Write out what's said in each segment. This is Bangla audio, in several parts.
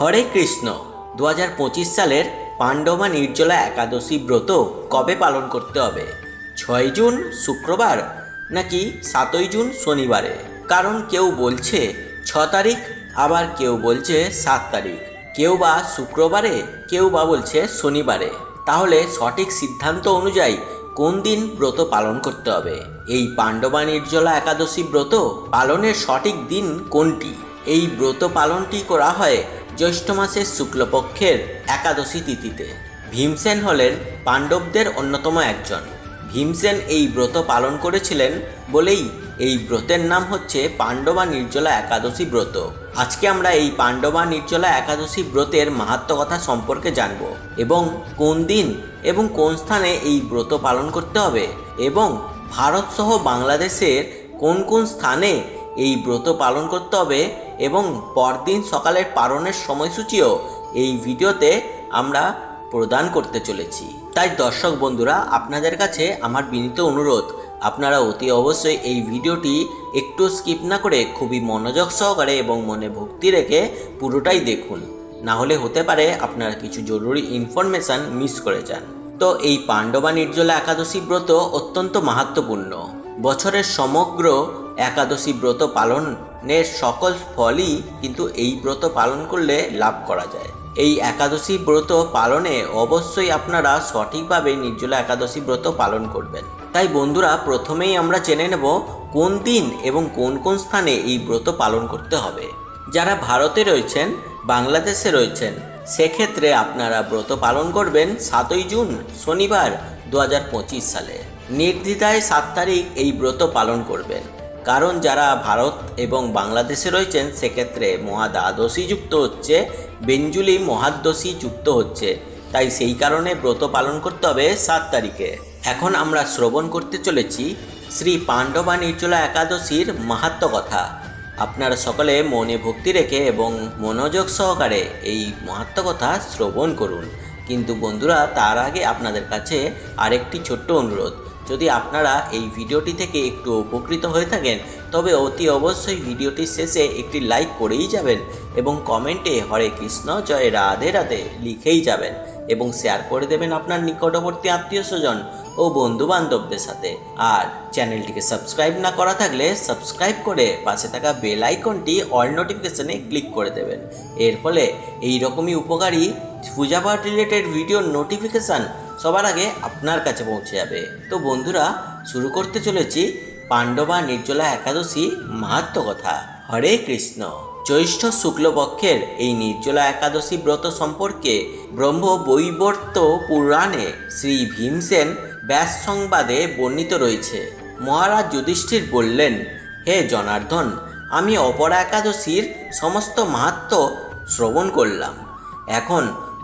হরে কৃষ্ণ। দু হাজার পঁচিশ সালের পাণ্ডবা নির্জলা একাদশী ব্রত কবে পালন করতে হবে? ছয় জুন শুক্রবার নাকি সাতই জুন শনিবারে? কারণ কেউ বলছে ছ তারিখ, আবার কেউ বলছে সাত তারিখ। কেউ বা শুক্রবারে, কেউ বা বলছে শনিবারে। তাহলে সঠিক সিদ্ধান্ত অনুযায়ী কোন দিন ব্রত পালন করতে হবে? এই পাণ্ডবা নির্জলা একাদশী ব্রত পালনের সঠিক দিন কোনটি? এই ব্রত পালনটি করা হয় জ্যৈষ্ঠ মাসের শুক্লপক্ষের একাদশী তিথিতে ভীমসেন হলেন পাণ্ডবদের অন্যতম একজন। ভীমসেন এই ব্রত পালন করেছিলেন বলেই এই ব্রতের নাম হচ্ছে পাণ্ডবা নির্জলা একাদশী ব্রত। আজকে আমরা এই পাণ্ডবা নির্জলা একাদশী ব্রতের মাহাত্ম কথা সম্পর্কে জানব এবং কোন দিন এবং কোন স্থানে এই ব্রত পালন করতে হবে এবং ভারত সহ বাংলাদেশের কোন কোন স্থানে এই ব্রত পালন করতে হবে এবং পরদিন সকালের পালনের সময়সূচিও এই ভিডিওতে আমরা প্রদান করতে চলেছি। তাই দর্শক বন্ধুরা, আপনাদের কাছে আমার বিনীত অনুরোধ, আপনারা অতি অবশ্যই এই ভিডিওটি একটু স্কিপ না করে খুবই মনোযোগ সহকারে এবং মনে ভক্তি রেখে পুরোটাই দেখুন। না হলে হতে পারে আপনারা কিছু জরুরি ইনফরমেশান মিস করে যান। তো এই পাণ্ডবা নির্জলা একাদশী ব্রত অত্যন্ত মাহাত্মপূর্ণ। বছরের সমগ্র একাদশী ব্রত পালনের সকল ফলই কিন্তু এই ব্রত পালন করলে লাভ করা যায়। এই একাদশী ব্রত পালনে অবশ্যই আপনারা সঠিকভাবে নির্জলা একাদশী ব্রত পালন করবেন। তাই বন্ধুরা, প্রথমেই আমরা জেনে নেব কোন দিন এবং কোন কোন স্থানে এই ব্রত পালন করতে হবে। যারা ভারতে রয়েছেন, বাংলাদেশে রয়েছেন, সেক্ষেত্রে আপনারা ব্রত পালন করবেন সাতই জুন, শনিবার দু হাজার পঁচিশ সালে। নির্দ্বিধায় সাত তারিখ এই ব্রত পালন করবেন। কারণ যারা ভারত এবং বাংলাদেশে রয়েছেন, সেক্ষেত্রে মহাদ্বাদশী যুক্ত হচ্ছে, বেঞ্জুলি মহাদ্দশী যুক্ত হচ্ছে। তাই সেই কারণে ব্রত পালন করতে হবে সাত তারিখে। এখন আমরা শ্রবণ করতে চলেছি শ্রী পাণ্ডবা নির্জলা একাদশীর মাহাত্ম কথা। আপনারা সকলে মনে ভক্তি রেখে এবং মনোযোগ সহকারে এই মাহাত্ম কথা শ্রবণ করুন। কিন্তু বন্ধুরা, তার আগে আপনাদের কাছে আরেকটি ছোট্ট অনুরোধ। যদি আপনারা এই ভিডিওটি থেকে একটু উপকৃত হয়ে থাকেন, তবে অতি অবশ্যই ভিডিওটির শেষে একটি লাইক করেই যাবেন এবং কমেন্টে হরে কৃষ্ণ, জয় রাধে রাধে লিখেই যাবেন এবং শেয়ার করে দেবেন আপনার নিকটবর্তী আত্মীয় স্বজন ও বন্ধু বান্ধবদের সাথে। আর চ্যানেলটিকে সাবস্ক্রাইব না করা থাকলে সাবস্ক্রাইব করে পাশে থাকা বেল আইকনটি অল নোটিফিকেশনে ক্লিক করে দেবেন। এর ফলে এই রকমই উপকারী পূজাপাঠ রিলেটেড ভিডিওর নোটিফিকেশান সবার আগে আপনার কাছে পৌঁছে যাবে। তো বন্ধুরা, শুরু করতে চলেছি পাণ্ডবা নির্জলা একাদশী মাহাত্ম কথা। হরে কৃষ্ণ। জ্যৈষ্ঠ শুক্লপক্ষের এই নির্জলা একাদশী ব্রত সম্পর্কে ব্রহ্ম বৈবর্ত পুরাণে শ্রী ভীমসেন ব্যাস সংবাদে বর্ণিত রয়েছে। মহারাজ যুধিষ্ঠির বললেন, হে জনার্দন, আমি অপরা একাদশীর সমস্ত মাহাত্ম শ্রবণ করলাম। এখন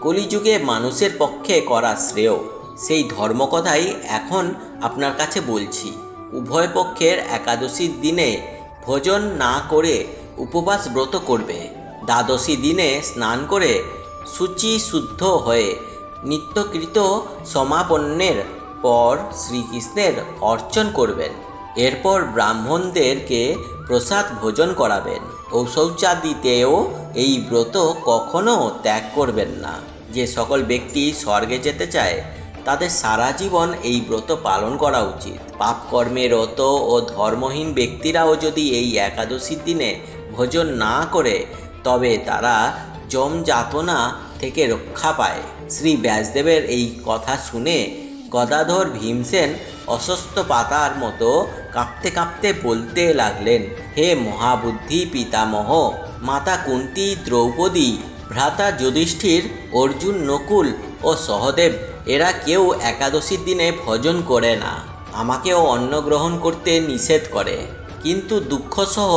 কলিযুগে মানুষের পক্ষে করা শ্রেয়। সেই ধর্মকথাই এখন আপনার কাছে বলছি। উভয় পক্ষের একাদশীর দিনে ভোজন না করে উপবাস ব্রত করবে। দ্বাদশী দিনে স্নান করে শুচি শুদ্ধ হয়ে নিত্যকৃত সমাপন্নের পর শ্রীকৃষ্ণের অর্চন করবেন। এরপর ব্রাহ্মণদেরকে প্রসাদ ভোজন করাবেন। ঔষৌচাদিতেও এই ব্রত কখনো ত্যাগ করবেন না। যে সকল ব্যক্তি স্বর্গে যেতে চায়, তাদের সারা জীবন এই ব্রত পালন করা উচিত। পাপ কর্মে রত ও ধর্মহীন ব্যক্তিরাও যদি এই একাদশীর দিনে ভোজন না করে, তবে তারা যম যাতনা থেকে রক্ষা পায়। শ্রী ব্যাসদেবের এই কথা শুনে গদাধর ভীমসেন অসুস্থ পাতার মতো কাঁপতে কাঁপতে বলতে লাগলেন, হে মহাবুদ্ধি পিতামহ, মাতা কুন্তি দ্রৌপদী, ভ্রাতা যুধিষ্ঠির, অর্জুন নকুল ও সহদেব, এরা কেউ একাদশীর দিনে ভজন করে না, আমাকেও অন্ন গ্রহণ করতে নিষেধ করে। কিন্তু দুঃখসহ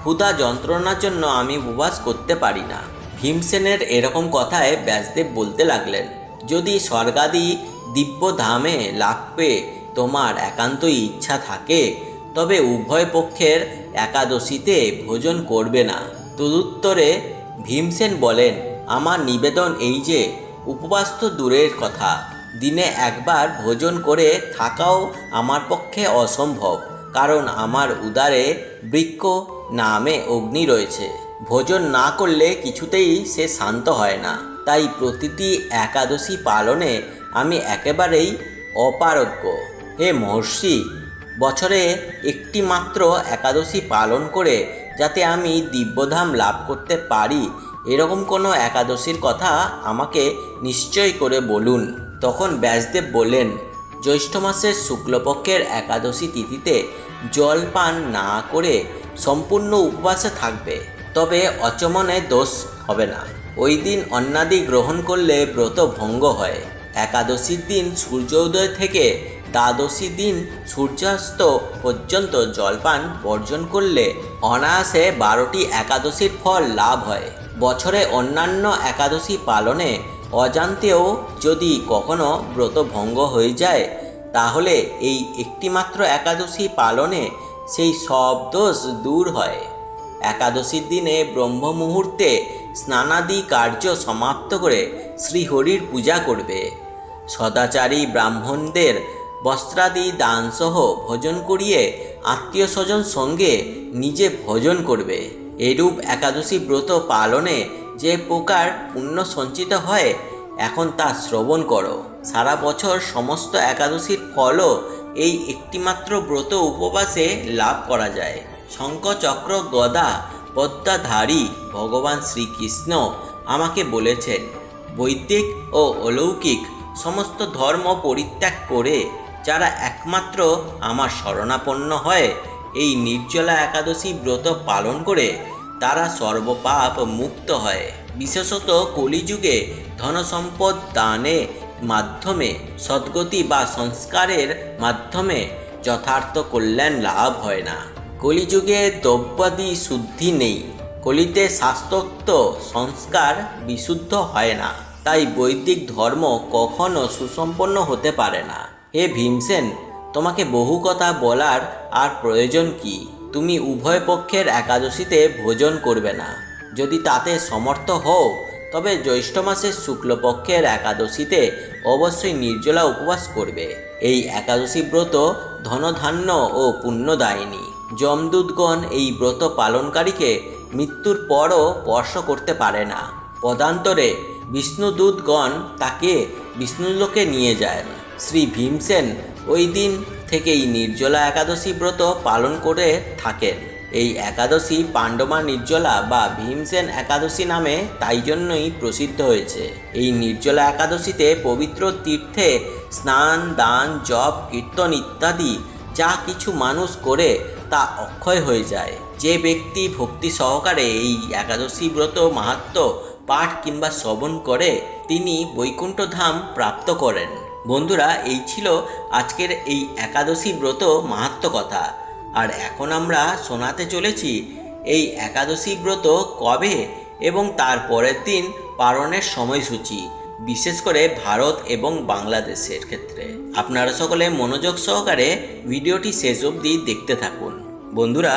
ক্ষুধা যন্ত্রণার জন্য আমি উপবাস করতে পারি না। ভীমসেনের এরকম কথায় ব্যাসদেব বলতে লাগলেন, যদি স্বর্গাদি দিব্য ধামে পেয়ে তোমার একান্তই ইচ্ছা থাকে। তবে উভয় পক্ষের একাদশীতে ভোজন করবে না। তদুত্তরে ভীমসেন বলেন, আমার নিবেদন এই যে, উপবাস তো দূরের কথা। দিনে একবার ভোজন করে থাকাও আমার পক্ষে অসম্ভব, কারণ আমার উদারে বৃক্ষ নামে অগ্নি রয়েছে। ভোজন না করলে কিছুতেই সে শান্ত হয় না। তাই প্রতিটি একাদশী পালনে আমি একেবারেই অপারগ্য হে মহর্ষি, বছরে একটি মাত্র একাদশী পালন করে যাতে আমি দিব্যধাম লাভ করতে পারি, এরকম কোনো একাদশীর কথা আমাকে নিশ্চয় করে বলুন। তখন ব্যাসদেব বললেন, জ্যৈষ্ঠ মাসের শুক্লপক্ষের একাদশী তিথিতে জল পান না করে সম্পূর্ণ উপবাসে থাকবে, তবে অচমনে দোষ হবে না। ওই দিন অন্নাদি গ্রহণ করলে ব্রত ভঙ্গ হয়। একাদশীর দিন সূর্যোদয় থেকে দ্বাদশী দিন সূর্যাস্ত পর্যন্ত জলপান বর্জন করলে অনায়াসে বারোটি একাদশীর ফল লাভ হয়। বছরে অন্যান্য একাদশী পালনে অজান্তেও যদি কখনো ব্রত ভঙ্গ হয়ে যায়, তাহলে এই একটিমাত্র একাদশী পালনে সেই সব দোষ দূর হয়। একাদশীর দিনে ব্রহ্ম মুহূর্তে স্নানাদি কার্য সমাপ্ত করে শ্রীহরির পূজা করবে। সদাচারী ব্রাহ্মণদের বস্ত্রাদি দানসহ ভোজন করিয়ে আত্মীয় স্বজন সঙ্গে নিজে ভোজন করবে। এরূপ একাদশী ব্রত পালনে যে প্রকার পুণ্য সঞ্চিত হয়, এখন তা শ্রবণ করো। সারা বছর সমস্ত একাদশীর ফলও এই একটিমাত্র ব্রত উপবাসে লাভ করা যায়। শঙ্খ চক্র গদা পদ্মাধারী ভগবান শ্রীকৃষ্ণ আমাকে বলেছেন, বৈদিক ও অলৌকিক সমস্ত ধর্ম পরিত্যাগ করে যারা একমাত্র আমার শরণাপন্ন হয়, এই নির্জলা একাদশী ব্রত পালন করে তারা সর্বপাপ মুক্ত হয়। বিশেষত কলিযুগে ধনসম্পদ দানে মাধ্যমে, সদ্গতি বা সংস্কারের মাধ্যমে যথার্থ কল্যাণ লাভ হয় না। কলিযুগে দ্রব্যাদি শুদ্ধি নেই। কলিতে শাস্ত্রোক্ত সংস্কার বিশুদ্ধ হয় না। তাই বৈদিক ধর্ম কখনো সুসম্পন্ন হতে পারে না। হে ভীমসেন, তোমাকে বহু কথা বলার আর প্রয়োজন কি? তুমি উভয় পক্ষের একাদশীতে ভোজন করবে না। যদি তাতে সমর্থ হও, তবে জ্যৈষ্ঠ মাসের শুক্লপক্ষের একাদশীতে অবশ্যই নির্জলা উপবাস করবে। এই একাদশী ব্রত ধনধান্য ও পুণ্যদায়িনী। যমদূতগণ এই ব্রত পালনকারীকে মৃত্যুর পরও স্পর্শ করতে পারে না। পদান্তরে বিষ্ণুদূতগণ তাকে বিষ্ণুলোকে নিয়ে যায়। শ্রী ভীমসেন ওই দিন থেকেই নির্জলা একাদশী ব্রত পালন করে থাকেন। এই একাদশী পাণ্ডবা নির্জলা বা ভীমসেন একাদশী নামে তাই জন্যই প্রসিদ্ধ হয়েছে। এই নির্জলা একাদশীতে পবিত্র তীর্থে স্নান, দান, জপ, কীর্তন ইত্যাদি যা কিছু মানুষ করে তা অক্ষয় হয়ে যায়। যে ব্যক্তি ভক্তি সহকারে এই একাদশী ব্রত মাহাত্ম পাঠ কিংবা শ্রবণ করে তিনি বৈকুণ্ঠ ধাম প্রাপ্ত করেন। বন্ধুরা, এই ছিল আজকের এই একাদশী ব্রত মাহাত্ম কথা। আর এখন আমরা শোনাতে চলেছি এই একাদশী ব্রত কবে এবং তার পরের দিন পালনের সময়সূচি, বিশেষ করে ভারত এবং বাংলাদেশের ক্ষেত্রে। আপনারা সকলে মনোযোগ সহকারে ভিডিওটি শেষ অবধি দেখতে থাকুন। বন্ধুরা,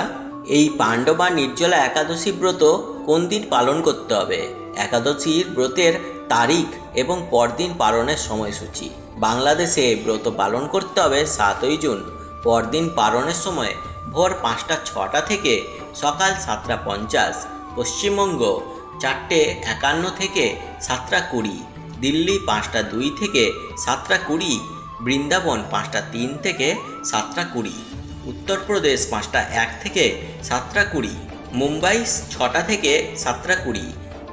এই পাণ্ডবা নির্জলা একাদশী ব্রত কোন দিন পালন করতে হবে? একাদশীর ব্রতের তারিখ এবং পরদিন পালনের সময়সূচি। বাংলাদেশে ব্রত পালন করতে হবে সাতই জুন। পরদিন পালনের সময় ভোর পাঁচটা, ছটা থেকে সকাল সাতটা পঞ্চাশ, পশ্চিমবঙ্গ চারটে একান্ন থেকে সাতটা কুড়ি, দিল্লি পাঁচটা দুই থেকে সাতটা কুড়ি, বৃন্দাবন পাঁচটা তিন থেকে সাতটা কুড়ি, উত্তরপ্রদেশ পাঁচটা এক থেকে সাতটা কুড়ি, মুম্বাই ছটা থেকে সাতটা কুড়ি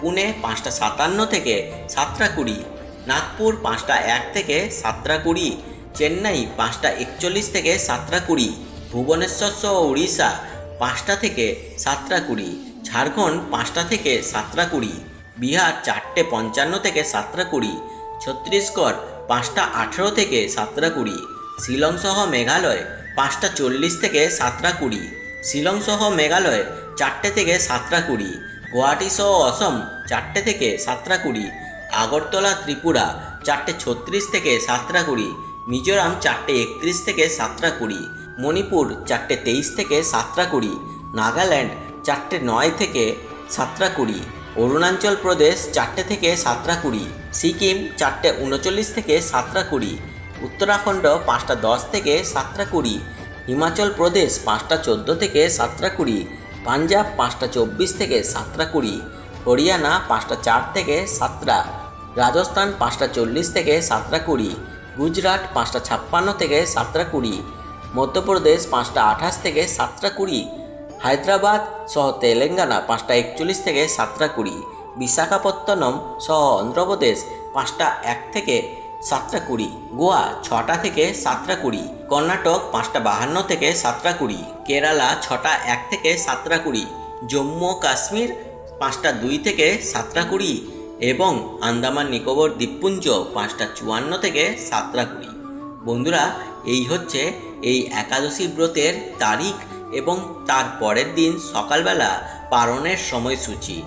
পুনে পাঁচটা সাতান্ন থেকে সাতটা কুড়ি, নাগপুর পাঁচটা এক থেকে সাতটা কুড়ি, চেন্নাই পাঁচটা একচল্লিশ থেকে সাতটা কুড়ি, ভুবনেশ্বর সহ উড়িষ্যা পাঁচটা থেকে সাতটা কুড়ি, ঝাড়খণ্ড পাঁচটা থেকে সাতটা কুড়ি, বিহার চারটে পঞ্চান্ন থেকে সাতটা কুড়ি, ছত্তিশগড় পাঁচটা আঠেরো থেকে সাতটা কুড়ি, শিলং সহ মেঘালয় পাঁচটা চল্লিশ থেকে সাতটা কুড়ি, শিলং সহ মেঘালয় চারটে থেকে সাতটা কুড়ি গুয়াহাটি সহ অসম চারটে থেকে সাতটা কুড়ি আগরতলা, ত্রিপুরা চারটে ছত্রিশ থেকে সাতটা কুড়ি মিজোরাম চারটে একত্রিশ থেকে সাতটা কুড়ি মণিপুর চারটে তেইশ থেকে সাতটা কুড়ি নাগাল্যান্ড চারটে নয় থেকে সাতটা কুড়ি অরুণাচল প্রদেশ চারটে থেকে সাতটা কুড়ি সিকিম চারটে উনচল্লিশ থেকে সাতটা কুড়ি উত্তরাখণ্ড পাঁচটা দশ থেকে সাতটা কুড়ি হিমাচল প্রদেশ পাঁচটা চোদ্দ থেকে সাতটা কুড়ি পাঞ্জাব পাঁচটা চব্বিশ থেকে সাতটা কুড়ি, হরিয়ানা পাঁচটা চার থেকে সাতটা, রাজস্থান পাঁচটা চল্লিশ থেকে সাতটা কুড়ি, গুজরাট পাঁচটা ছাপ্পান্ন থেকে সাতটা কুড়ি, মধ্যপ্রদেশ পাঁচটা আঠাশ থেকে সাতটা কুড়ি, হায়দ্রাবাদ সহ তেলেঙ্গানা পাঁচটা একচল্লিশ থেকে সাতটা কুড়ি, বিশাখাপত্তনম সহ অন্ধ্রপ্রদেশ পাঁচটা এক থেকে সাতটা কুড়ি। গোয়া, ছটা থেকে সাতটা কুড়ি। কর্ণাটক, পাঁচটা বাহান্ন থেকে সাতটা কুড়ি। কেরালা, ছটা এক থেকে সাতটা কুড়ি। জম্মু, কাশ্মীর, পাঁচটা দুই থেকে সাতটা কুড়ি। এবং আন্দামান, নিকোবর, দ্বীপপুঞ্জ, পাঁচটা চুয়ান্ন থেকে সাতটা কুড়ি। বন্ধুরা, এই হচ্ছে এই একাদশী ব্রতের তারিখ এবং তার পরের দিন সকালবেলা পালনের সময়সূচি।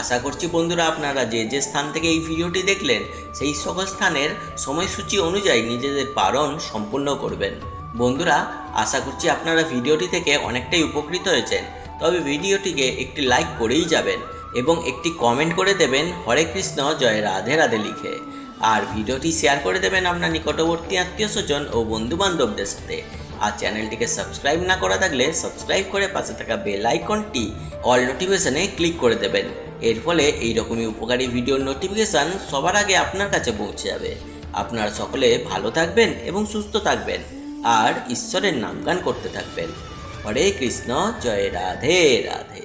আশা করছি বন্ধুরা আপনারা যে যে স্থান থেকে এই ভিডিওটি দেখলেন, সেই সকল স্থানের সময়সূচি অনুযায়ী নিজেদের পালন সম্পূর্ণ করবেন। বন্ধুরা, আশা করছি আপনারা ভিডিওটি থেকে অনেকটাই উপকৃত হয়েছেন। তবে ভিডিওটিকে একটি লাইক করেই যাবেন এবং একটি কমেন্ট করে দেবেন, হরে কৃষ্ণ, জয় রাধে রাধে লিখে। আর ভিডিওটি শেয়ার করে দেবেন আপনার নিকটবর্তী আত্মীয় স্বজন ও বন্ধু বান্ধবদের সাথে। আর চ্যানেলটিকে সাবস্ক্রাইব না করা থাকলে সাবস্ক্রাইব করে পাশে থাকা বেল আইকনটি অল নোটিফিকেশনে ক্লিক করে দেবেন। এর ফলে এই রকমই উপকারী ভিডিওর নোটিফিকেশান সবার আগে আপনার কাছে পৌঁছে যাবে। আপনারা সকলে ভালো থাকবেন এবং সুস্থ থাকবেন। আর ঈশ্বরের নামগান করতে থাকবেন। হরে কৃষ্ণ, জয় রাধে রাধে।